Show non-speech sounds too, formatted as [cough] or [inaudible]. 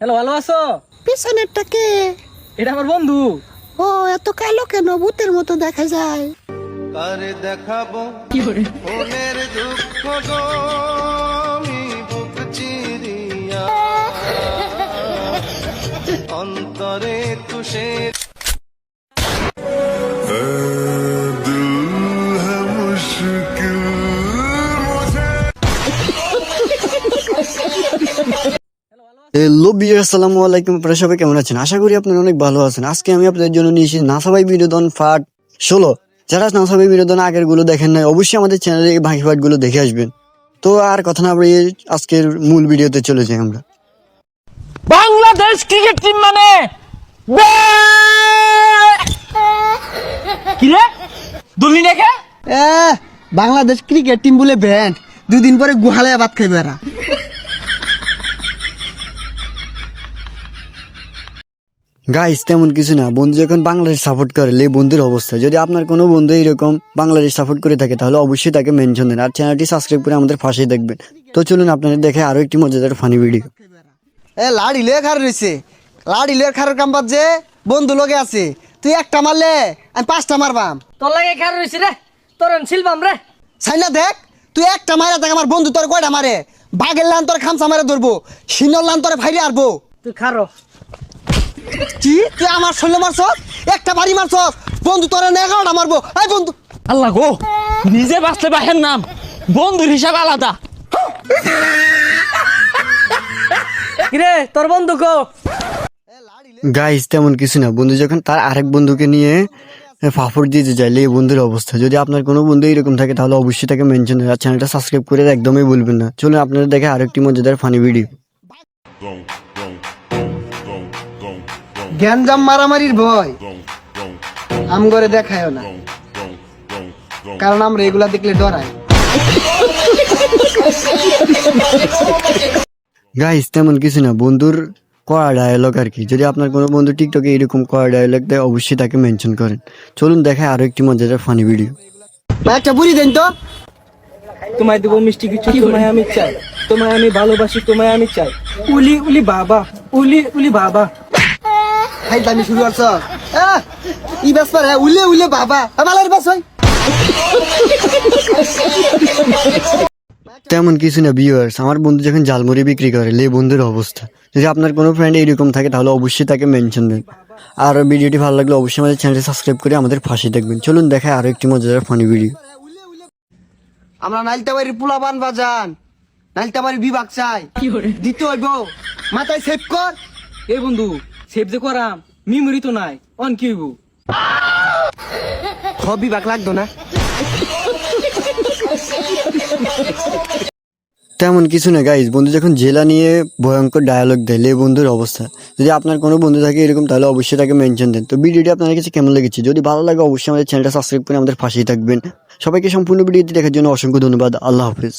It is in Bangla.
হ্যালো ভালো আছো? পিছনেরটা কে? এটা আমার বন্ধু। ও এত কালো কেন? ভূতের মতো দেখা যায়। কারে দেখাবো? কি করে? মনের দুঃখ গো আমি বুক চিরিয়া। [laughs] অন্তরে তুষের হ্যালো বিয়ার আসসালামু আলাইকুম। আপনারা সবাই কেমন আছেন? আশা করি আপনারা অনেক ভালো আছেন। আজকে আমি আপনাদের জন্য নিয়ে এসেছি নাসাবাই বিনোদন পার্ট ষোলো। যারা নাসাবাই বিনোদন আগেরগুলো দেখেন নাই অবশ্যই আমাদের চ্যানেলে এই বাকি পার্টগুলো দেখে আসবেন। তো আর কথা না বলে আজকের মূল ভিডিওতে চলে যাই আমরা। বাংলাদেশ ক্রিকেট টিম মানে কি রে? দুলি দেখে বাংলাদেশ ক্রিকেট টিম বলে ব্যান্ড। দুদিন পরে গুহালে ভাত খাইবে এরা। গাইস তেমন কিছু না। বন্ধু যখন বাংলাদেশ সাপোর্ট করে এই বন্ধুর অবস্থা। যদি আপনার কোনো বন্ধু এরকম বাংলাদেশ সাপোর্ট করে থাকে তাহলে অবশ্যই তাকে মেনশন দেন। আর চ্যানেলটি সাবস্ক্রাইব করে আমাদের পাশেই দেখবেন। তো চলুন আপনাদের দেখে আরও একটি মজাদার ফানি ভিডিও এ লাড়ি লয়ে খার রয়েছে লাড়ি লয়ে খারের কাম বাদ যে বন্ধু লগে আছে। তুই একটা মারলে আমি পাঁচটা মারবাম। তোর লাগে খার রইছে রে। তোর শিলবাম রে। সাইনা দেখ তুই একটা মারা দেখ আমার বন্ধু তোর কয়টা মারে। বাঘের লান তোর খামসা মারে ধরবো সিনর লান তোর ফাইরে আরবো। তুই খারো। কি? তুই আমার শরীরে মারছ একটা বাড়ি মারছ বন্ধু তোর এগারোটা মারবো। এই বন্ধু। আল্লাহ গো নিজে বাঁচলে বাহের নাম। বন্ধুর হিসাব আলাদা। কিরে তোর বন্ধু কো? গাইস তেমন কিছু না। বন্ধু যখন তার আরেক বন্ধুকে নিয়ে ফাফড় দিতে যায় এই বন্ধুর অবস্থা। যদি আপনার কোনো বন্ধু এরকম থাকে তাহলে অবশ্যই তাকে মেনশন আর চ্যানেলটা সাবস্ক্রাইব করে একদমই বলবেন না। চলুন আপনাদের দেখে আরেকটি মজাদার ফানি ভিডিও গ্যাঞ্জাম মারামারির ভয়। আম করে দেখায় না। কারণ আমরা এগুলা দেখলে ডরাই। গাইস তেমন কিছু না বন্ধুর কড়া ডায়লগ আর কি। যদি আপনার কোনো বন্ধু টিকটকে এরকম কড়া ডায়লগ দেয় অবশ্যই তাকে মেনশন করেন। চলুন দেখায় আরও একটি মজাদার ফানি ভিডিও একটা বুড়ি দেন তো। তোমায় দেবো মিষ্টি কিছু তোমায় আমি চাই। তোমায় আমি ভালোবাসি তোমায় আমি চাই। উলি উলি বাবা উলি উলি বাবা। হাই দামি শুরু করছ। ই বাস পারে উলে উলে বাবা। আমালের বাস হয় তেমন কিছু না ভিউয়ার্স আমার বন্ধু যখন জালমুড়ি বিক্রি করে লে বন্ধুর অবস্থা। যদি আপনার কোনো ফ্রেন্ড এরকম থাকে তাহলে অবশ্যই তাকে মেনশন দেন। আর ভিডিওটি ভালো লাগলে অবশ্যই আমাদের চ্যানেলটি সাবস্ক্রাইব করে আমাদের ফাঁসি দেখবেন। চলুন দেখায় আরও একটি মজাদার ফানি ভিডিও আমরা নাইলতা বাড়ির পোলাবান বাজান। নাইলতা বাড়ির বিভাগ চাই। দিতে হইব মাথায় সেভ কর। এ বন্ধু সেভ তো নাই অন কি হইব? বিভাগ লাগতো না। তেমন কিছু না গাইজ বন্ধু যখন জেলা নিয়ে ভয়ঙ্কর ডায়ালগ দেয়, লে বন্ধুর অবস্থা। যদি আপনার কোনো বন্ধু থাকে এরকম, তাহলে অবশ্যই তাকে মেনশন দেন। তো ভিডিওটি আপনার কাছে কেমন লেগেছে? যদি ভালো লাগে, অবশ্যই আমাদের চ্যানেলটা সাবস্ক্রাইব করে আমাদের পাশেই থাকবেন। সবাইকে সম্পূর্ণ ভিডিওটি দেখার জন্য অসংখ্য ধন্যবাদ। আল্লাহ হাফিজ।